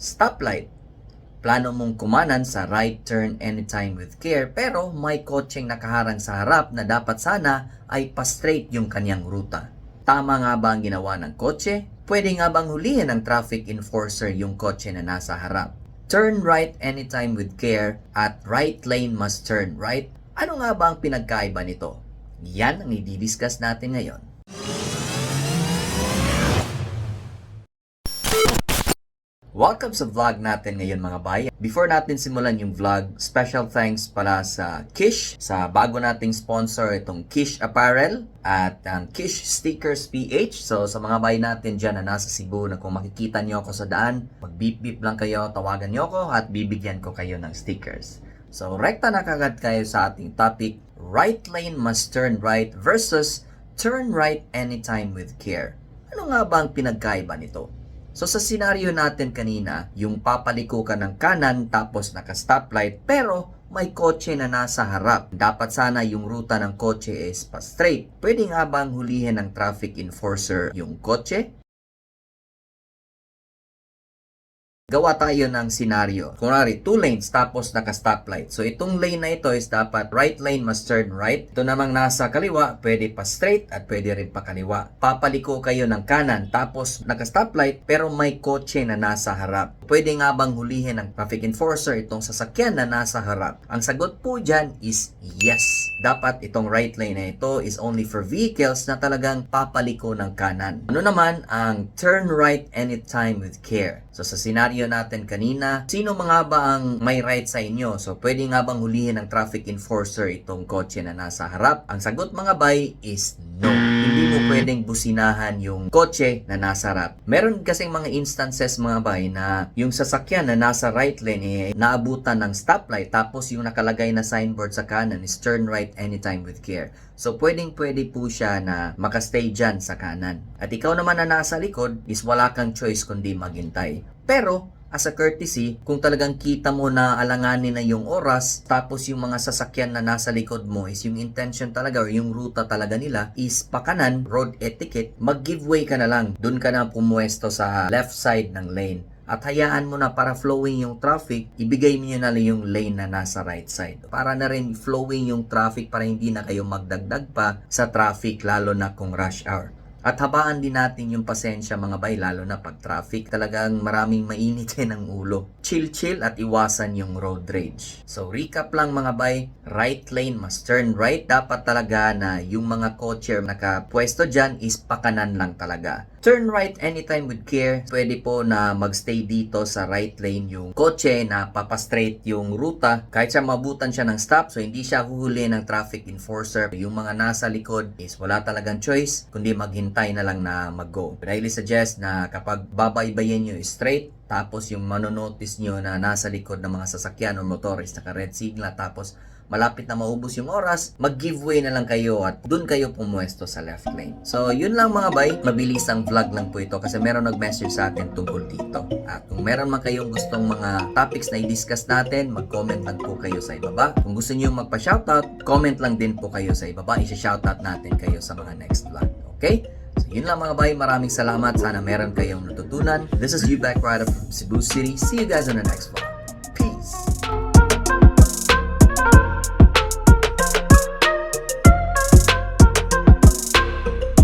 stoplight. Plano mong kumanan sa right turn anytime with care pero may kotseng nakaharang sa harap na dapat sana ay pa-straight yung kanyang ruta. Tama nga ba ang ginawa ng kotse? Pwede nga bang hulihin ng traffic enforcer yung kotse na nasa harap? Turn right anytime with care at right lane must turn right. Ano nga ba ang pinagkaiba nito? Yan ang i-discuss natin ngayon. Welcome sa vlog natin ngayon mga bay. Before natin simulan yung vlog, special thanks pala sa Kish, sa bago nating sponsor itong Kish Apparel at ang Kish Stickers PH. So sa mga bay natin dyan na nasa Cebu na kung makikita nyo ako sa daan, mag-beep-beep lang kayo, tawagan nyo ako at bibigyan ko kayo ng stickers. So rekta na kagad kayo sa ating topic, right lane must turn right versus turn right anytime with care. Ano nga ba ang pinagkaiba nito? So sa senaryo natin kanina, yung papaliko ka ng kanan tapos naka-stoplight pero may kotse na nasa harap. Dapat sana yung ruta ng kotse is pa straight. Pwede nga bang hulihin ng traffic enforcer yung kotse? Gawa tayo ng senaryo. Kunwari, two lanes tapos naka-stoplight. So, itong lane na ito is dapat right lane must turn right. Ito namang nasa kaliwa, pwede pa straight at pwede rin pa kaliwa. Papaliko kayo ng kanan tapos naka-stoplight pero may kotse na nasa harap. Pwede nga bang hulihin ng traffic enforcer itong sasakyan na nasa harap? Ang sagot po dyan is yes. Dapat itong right lane na ito is only for vehicles na talagang papaliko ng kanan. Ano naman ang turn right anytime with care? So sa senaryo natin kanina, sino mga ba ang may right sa inyo? So pwede nga bang hulihin ng traffic enforcer itong kotse na nasa harap? Ang sagot mga bay is no. Hindi mo pwedeng businahan yung kotse na nasa harap. Meron kasing mga instances mga bay na yung sasakyan na nasa right lane eh, naabutan ng stoplight tapos yung nakalagay na signboard sa kanan is turn right anytime with care. So pwedeng pwede po siya na makastay dyan sa kanan. At ikaw naman na nasa likod is wala kang choice kundi maghintay. Pero as a courtesy, kung talagang kita mo na alanganin na yung oras, tapos yung mga sasakyan na nasa likod mo is yung intention talaga or yung ruta talaga nila is pakanan, road etiquette, mag-give way ka na lang. Doon ka na pumuesto sa left side ng lane. At hayaan mo na para flowing yung traffic, ibigay niyo na lang yung lane na nasa right side. Para na rin flowing yung traffic para hindi na kayo magdagdag pa sa traffic lalo na kung rush hour. At habaan din natin yung pasensya mga bay, lalo na pag traffic. Talagang maraming mainitin ang ulo. Chill-chill at iwasan yung road rage. So recap lang mga bay, right lane must turn right. Dapat talaga na yung mga kotse nakapwesto dyan is pakanan lang talaga. Turn right anytime with care. Pwede po na magstay dito sa right lane yung kotse na papastraight yung ruta. Kahit siya mabutan siya ng stop, so hindi siya huhuli ng traffic enforcer. Yung mga nasa likod is wala talagang choice, kundi maghintay na lang na mag-go. But suggest na kapag babaybayin nyo is straight, tapos yung manonotice nyo na nasa likod ng mga sasakyan o motorist naka red signal tapos malapit na maubos yung oras, mag-giveaway na lang kayo at dun kayo pumuesto sa left lane. So, yun lang mga bay. Mabilis ang vlog lang po ito kasi meron nag-message sa atin tungkol dito. At kung meron man kayong gustong mga topics na i-discuss natin, mag-comment lang po kayo sa ibaba. Kung gusto niyo magpa-shoutout, comment lang din po kayo sa ibaba. I-shoutout natin kayo sa mga next vlog. Okay? So, yun lang mga bay. Maraming salamat. Sana meron kayong natutunan. This is you back rider from Cebu City. See you guys on the next vlog.